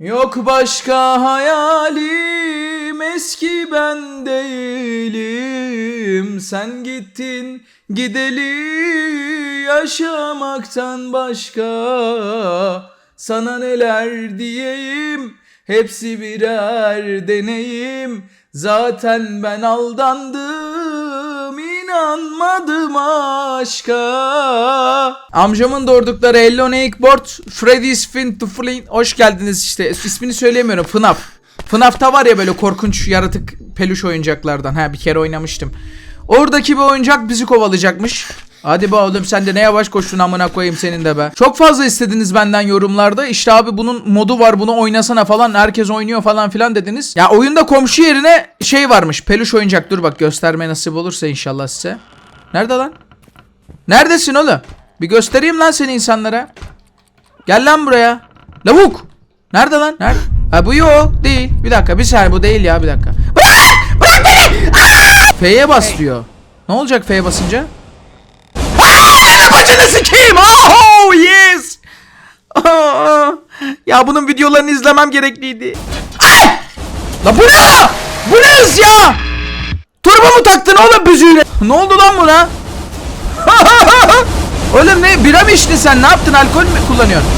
Yok başka hayalim eski ben değilim. Sen gittin gideli yaşamaktan başka Sana neler diyeyim? Hepsi birer deneyim. Zaten ben aldandım inanmadım aşka. Amcamın doğurdukları Elloneik Board Freddy's Fin to Flint Hoş geldiniz işte. İsmini söyleyemiyorum. FNAF. FNAF'ta var ya böyle korkunç yaratık peluş oyuncaklardan. Ha bir kere oynamıştım. Oradaki bir oyuncak bizi kovalayacakmış Hadi be oğlum sen de ne yavaş koştun amına koyayım senin de be. Çok fazla istediniz benden yorumlarda. İşte abi bunun modu var bunu oynasana falan. Herkes oynuyor falan filan dediniz. Ya oyunda komşu yerine şey varmış. Peluş oyuncak. Dur bak gösterme nasip olursa inşallah size. Nerede lan? Neredesin oğlum? Bir göstereyim lan seni insanlara. Gel lan buraya. Lavuk. Nerede lan? Nerede? Ha bu yok değil. Bir dakika bir saniye bu değil ya bir dakika. Bırak! Bırak beni! F'ye bas diyor. Ne olacak F'ye basınca? Bacını sikeyim. Oh yes. Ya bunun videolarını izlemem gerekliydi. Ay! La bu ne? Bu ne hız ya? Turbo mu taktın oğlum büzüğüne? Ne oldu lan buna? oğlum ne? Bira mı içtin sen? Ne yaptın? Alkol mü kullanıyorsun?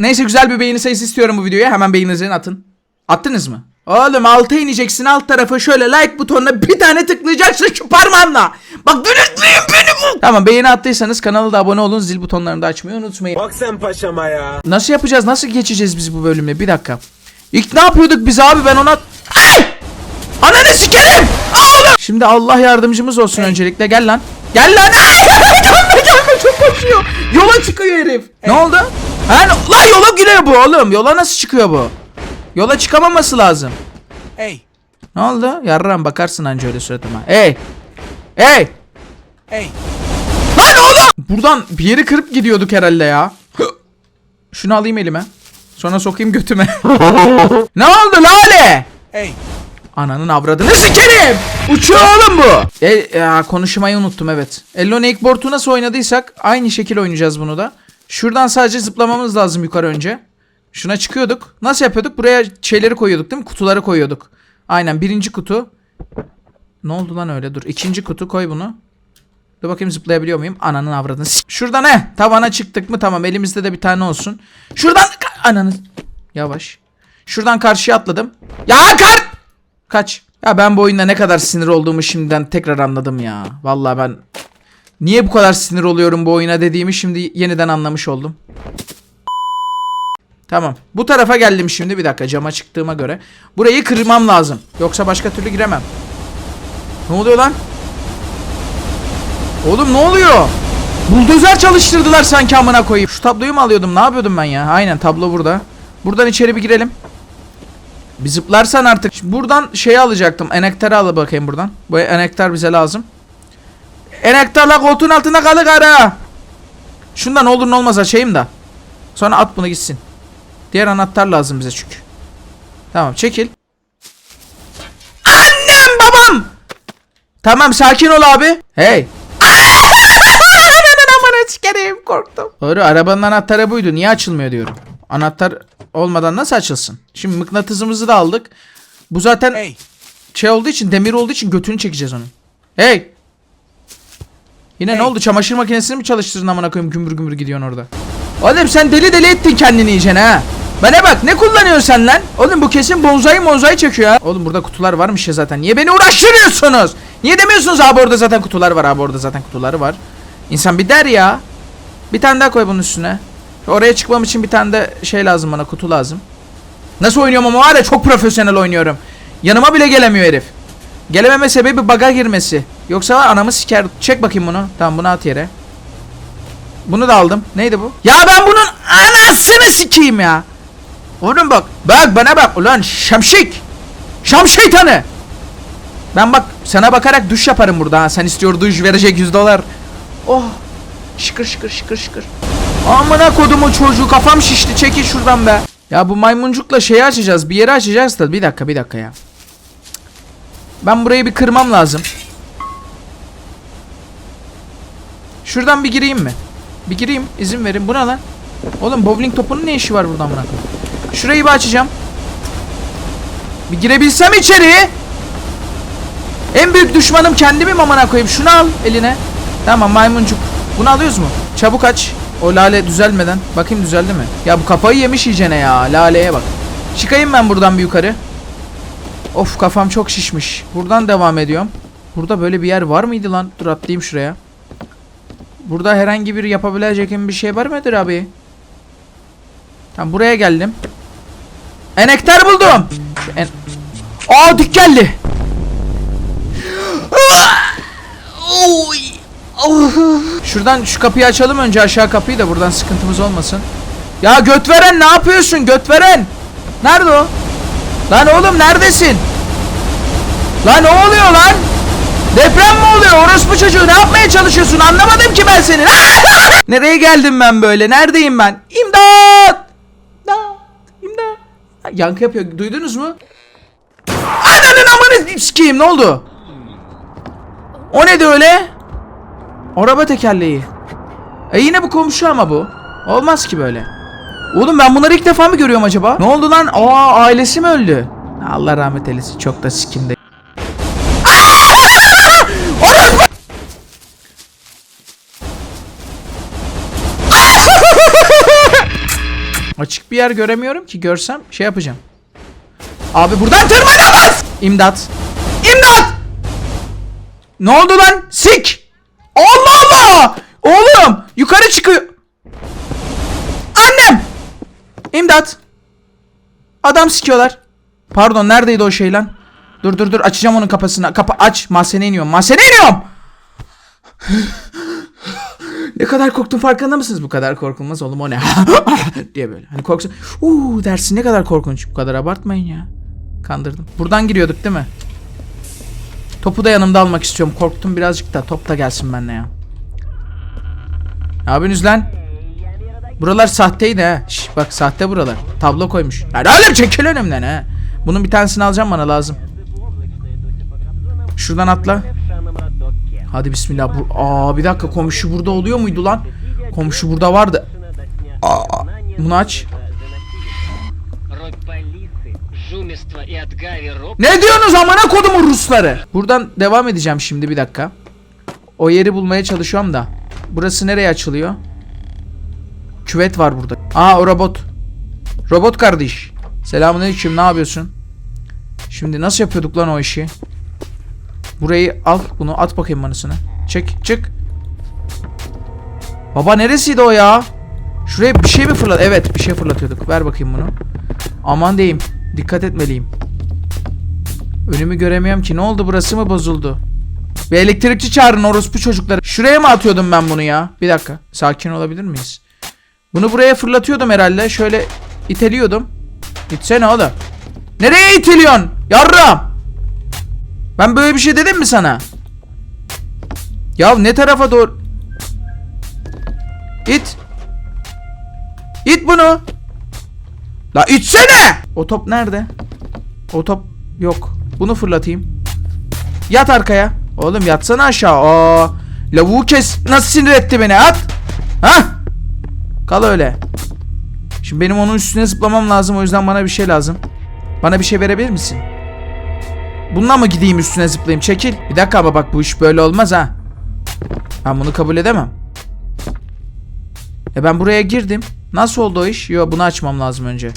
Neyse güzel bir beğeni sayısı istiyorum bu videoya. Hemen beğeninizi atın. Attınız mı? Oğlum alta ineceksin alt tarafı şöyle like butonuna bir tane tıklayacaksın şu parmağınla. Bak delirtmeyin beni bu. Tamam beğeni attıysanız kanala da abone olun zil butonlarını da açmayı unutmayın. Bak sen paşama ya. Nasıl yapacağız? Nasıl geçeceğiz biz bu bölümle? Bir dakika. İlk ne yapıyorduk biz abi? Ben ona... Ay! Ananı sikerim! Oğlum! Şimdi Allah yardımcımız olsun öncelikle. Gel lan. Gel lan! Ay! gelme gelme çok koşuyor. Yola çıkıyor herif. Ne oldu? Ha, lan yola giriyor bu oğlum. Yola nasıl çıkıyor bu? Yola çıkamaması lazım. Hey, Ne oldu? Yarram bakarsın anca öyle suratıma. Hey! Hey! hey, Lan oğlum! Buradan bir yeri kırıp gidiyorduk herhalde ya. Şunu alayım elime. Sonra sokayım götüme. ne oldu Lale? hey. Ananın avradını sikerim. Uçuyor oğlum bu. E, ya, konuşmayı unuttum evet. Ellone Board'u nasıl oynadıysak aynı şekil oynayacağız bunu da. Şuradan sadece zıplamamız lazım yukarı önce. Şuna çıkıyorduk. Nasıl yapıyorduk? Buraya şeyleri koyuyorduk değil mi? Kutuları koyuyorduk. Aynen birinci kutu. Ne oldu lan öyle? Dur ikinci kutu koy bunu. Dur bakayım zıplayabiliyor muyum? Ananın avradını Şuradan he. Tavana çıktık mı? Tamam elimizde de bir tane olsun. Şuradan ananı. Yavaş. Şuradan karşıya atladım. Ya kar! Kaç. Ya ben bu oyunda ne kadar sinir olduğumu şimdiden tekrar anladım ya. Vallahi ben niye bu kadar sinir oluyorum bu oyuna dediğimi şimdi yeniden anlamış oldum. Tamam. Bu tarafa geldim şimdi bir dakika cama çıktığıma göre. Burayı kırmam lazım. Yoksa başka türlü giremem. Ne oluyor lan? Oğlum ne oluyor? Buldozer çalıştırdılar sanki amına koyayım. Şu tabloyu mu alıyordum? Ne yapıyordum ben ya? Aynen tablo burada. Buradan içeri bir girelim. Bir zıplarsan artık. Şimdi buradan şeyi alacaktım. Enektarı al bakayım buradan. Bu enektar bize lazım. Enektarla koltuğun altına kalır ara. Şundan olur ne olmaz açayım da. Sonra at bunu gitsin. Diğer anahtar lazım bize çünkü. Tamam çekil. Annem babam. Tamam sakin ol abi. Hey. Ananın amına sikerim korktum. Doğru arabanın anahtarı buydu. Niye açılmıyor diyorum. Anahtar olmadan nasıl açılsın? Şimdi mıknatısımızı da aldık. Bu zaten Hey, şey olduğu için demir olduğu için götünü çekeceğiz onun. Hey. Yine ne Hey. oldu? Çamaşır makinesini mi çalıştırdın amına koyayım gümbür gümbür gidiyorsun orada. Oğlum sen deli deli ettin kendini iyice ha. Bana bak ne kullanıyorsun sen lan? Oğlum bu kesin bonzai monzai çekiyor ha. Oğlum burada kutular varmış ya zaten. Niye beni uğraştırıyorsunuz? Niye demiyorsunuz abi orada zaten kutular var abi orada zaten kutuları var. İnsan bir der ya. Bir tane daha koy bunun üstüne. Oraya çıkmam için bir tane de şey lazım bana kutu lazım. Nasıl oynuyorum ama var çok profesyonel oynuyorum. Yanıma bile gelemiyor herif. Gelememe sebebi baga girmesi. Yoksa anamı siker. Çek bakayım bunu. Tamam bunu at yere. Bunu da aldım. Neydi bu? Ya ben bunun anasını sikeyim ya. Oğlum bak. Bak bana bak. Ulan şamşik. Şam şeytanı. Ben bak sana bakarak duş yaparım burada. Ha. Sen istiyor duş verecek 100 dolar. Oh. Şıkır şıkır şıkır şıkır. Amına kodumun çocuğu kafam şişti. Çekil şuradan be. Ya bu maymuncukla şeyi açacağız. Bir yeri açacağız da. Bir dakika bir dakika ya. Ben burayı bir kırmam lazım. Şuradan bir gireyim mi? Bir gireyim izin verin. Bu ne lan? Oğlum bowling topunun ne işi var buradan bırak? Şurayı bir açacağım. Bir girebilsem içeri. En büyük düşmanım kendimim amına koyayım. Şunu al eline. Tamam maymuncuk. Bunu alıyoruz mu? Çabuk aç. O lale düzelmeden. Bakayım düzeldi mi? Ya bu kafayı yemiş iyicene ya. Laleye bak. Çıkayım ben buradan bir yukarı. Of kafam çok şişmiş. Buradan devam ediyorum. Burada böyle bir yer var mıydı lan? Dur atlayayım şuraya. Burada herhangi bir yapabileceğim bir şey var mıdır abi? Tamam buraya geldim. Enektar buldum. En... Aa dik geldi. Şuradan şu kapıyı açalım önce aşağı kapıyı da buradan sıkıntımız olmasın. Ya göt veren ne yapıyorsun göt veren? Nerede o? Lan oğlum neredesin? Lan ne oluyor lan? Deprem mi oluyor? Orospu çocuğu ne yapmaya çalışıyorsun? Anlamadım ki ben seni. Nereye geldim ben böyle? Neredeyim ben? İmdat! İmdat! İmdat! Ha, Yankı yapıyor. Duydunuz mu? Ananın amanı sikeyim ne oldu? O neydi öyle? Araba tekerleği. E yine bu komşu ama bu. Olmaz ki böyle. Oğlum ben bunları ilk defa mı görüyorum acaba? Ne oldu lan? Aa ailesi mi öldü? Allah rahmet eylesin. Çok da sikimde. Açık bir yer göremiyorum ki görsem şey yapacağım. Abi buradan tırmanamaz. İmdat. İmdat. Ne oldu lan? Sik. Allah Allah. Oğlum yukarı çıkıyor. Annem. İmdat. Adam sikiyorlar. Pardon neredeydi o şey lan? Dur dur dur açacağım onun kapısını. Kapı aç. Mahzene iniyorum. Mahzene iniyorum. Ne kadar korktum farkında mısınız? Bu kadar korkulmaz oğlum o ne? diye böyle. Hani korksun. Uuu dersin ne kadar korkunç. Bu kadar abartmayın ya. Kandırdım. Buradan giriyorduk değil mi? Topu da yanımda almak istiyorum. Korktum birazcık da. Top da gelsin benimle ya. Ne yapıyorsunuz lan? Buralar sahteydi ha. Şş, bak sahte buralar. Tablo koymuş. Oğlum çekil önümden ha. Bunun bir tanesini alacağım bana lazım. Şuradan atla. Hadi bismillah. Bu Aa bir dakika komşu burada oluyor muydu lan? Komşu burada vardı. Aa bunu aç. Ne diyorsunuz amına kodumun Rusları? Buradan devam edeceğim şimdi bir dakika. O yeri bulmaya çalışıyorum da. Burası nereye açılıyor? Küvet var burada. Aa o robot. Robot kardeş. Selamünaleyküm ne yapıyorsun? Şimdi nasıl yapıyorduk lan o işi? Burayı al bunu at bakayım manısına. Çek çık. Baba neresiydi o ya? Şuraya bir şey mi fırlat? Evet bir şey fırlatıyorduk. Ver bakayım bunu. Aman diyeyim. Dikkat etmeliyim. Önümü göremiyorum ki. Ne oldu burası mı bozuldu? Bir elektrikçi çağırın orospu çocukları. Şuraya mı atıyordum ben bunu ya? Bir dakika. Sakin olabilir miyiz? Bunu buraya fırlatıyordum herhalde. Şöyle iteliyordum. İtsene oğlum. Nereye itiliyorsun? Yarram. Ben böyle bir şey dedim mi sana? Ya ne tarafa doğru? İt. İt bunu. La itsene. O top nerede? O top yok. Bunu fırlatayım. Yat arkaya. Oğlum yatsana aşağı. Aa, lavuğu kes. Nasıl sinir etti beni at. Ha? Kal öyle. Şimdi benim onun üstüne zıplamam lazım. O yüzden bana bir şey lazım. Bana bir şey verebilir misin? Bununla mı gideyim üstüne zıplayayım? Çekil. Bir dakika ama bak bu iş böyle olmaz ha. Ben bunu kabul edemem. E ben buraya girdim. Nasıl oldu o iş? Yo bunu açmam lazım önce.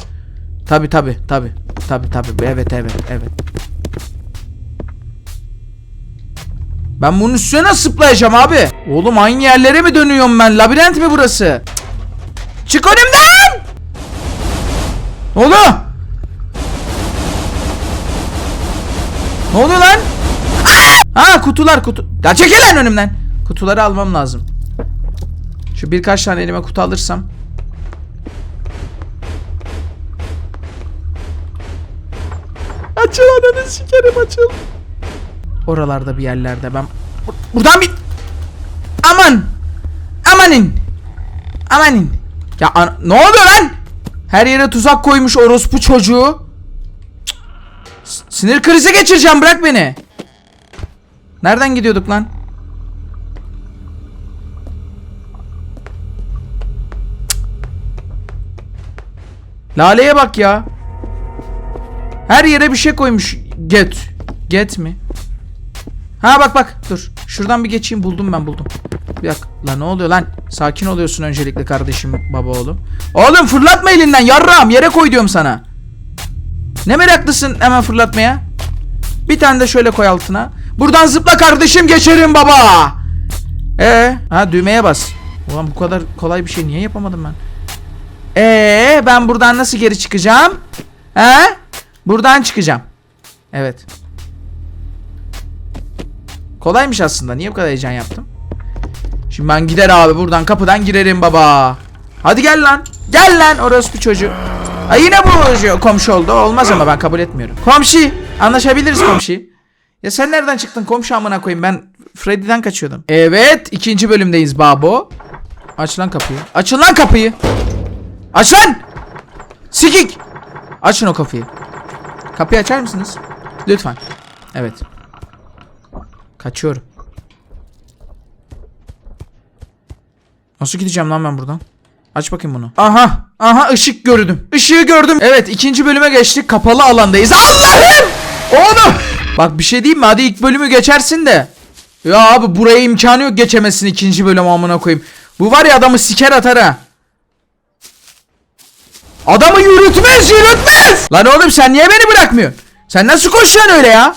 Tabi tabi tabi. Tabi tabi. Evet evet evet. Ben bunun üstüne nasıl zıplayacağım abi? Oğlum aynı yerlere mi dönüyorum ben? Labirent mi burası? Çık önümden! Ne oldu? Ne oluyor lan? Ha kutular kutu. Ya çekil lan önümden. Kutuları almam lazım. Şu birkaç tane elime kutu alırsam. Açıl ananı sikerim açıl. Oralarda bir yerlerde ben... Bur- Buradan bir... Aman! Amanin! Amanin! Ya ana- ne oluyor lan? Her yere tuzak koymuş orospu çocuğu. Sinir krizi geçireceğim bırak beni. Nereden gidiyorduk lan? Lale'ye bak ya. Her yere bir şey koymuş. Get. Get mi? Ha bak bak dur. Şuradan bir geçeyim buldum ben buldum. Bir dakika. Lan ne oluyor lan? Sakin oluyorsun öncelikle kardeşim baba oğlum. Oğlum fırlatma elinden yarrağım yere koy diyorum sana. Ne meraklısın hemen fırlatmaya? Bir tane de şöyle koy altına. Buradan zıpla kardeşim geçerim baba. Ee, ha düğmeye bas. Ulan bu kadar kolay bir şey niye yapamadım ben? Ee, ben buradan nasıl geri çıkacağım? He? Buradan çıkacağım. Evet. Kolaymış aslında. Niye bu kadar heyecan yaptım? Şimdi ben gider abi buradan kapıdan girerim baba. Hadi gel lan. Gel lan orospu çocuğu. Ay yine bu komşu oldu. Olmaz ama ben kabul etmiyorum. Komşu. Anlaşabiliriz komşu. Ya sen nereden çıktın komşu amına koyayım ben Freddy'den kaçıyordum. Evet ikinci bölümdeyiz babo. Aç lan kapıyı. Açın lan kapıyı. Aç lan. Sikik. Açın o kapıyı. Kapıyı açar mısınız? Lütfen. Evet. Kaçıyorum. Nasıl gideceğim lan ben buradan? Aç bakayım bunu. Aha. Aha ışık gördüm. Işığı gördüm. Evet ikinci bölüme geçtik. Kapalı alandayız. Allah'ım. Oğlum. Bak bir şey diyeyim mi? Hadi ilk bölümü geçersin de. Ya abi buraya imkanı yok geçemesin ikinci bölüm amına koyayım. Bu var ya adamı siker atar ha. Adamı yürütmez yürütmez. Lan oğlum sen niye beni bırakmıyorsun? Sen nasıl koşuyorsun öyle ya?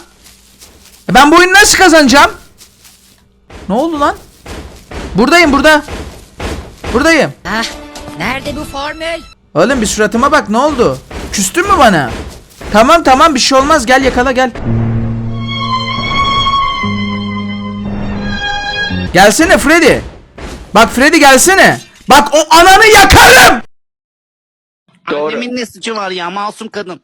E Ben bu oyunu nasıl kazanacağım? Ne oldu lan? Buradayım burada. Buradayım. Ah, nerede bu formül? Oğlum bir suratıma bak ne oldu? Küstün mü bana? Tamam tamam bir şey olmaz gel yakala gel. Gelsene Freddy. Bak Freddy gelsene. Bak o ananı yakarım. Annemin ne suçu var ya masum kadın.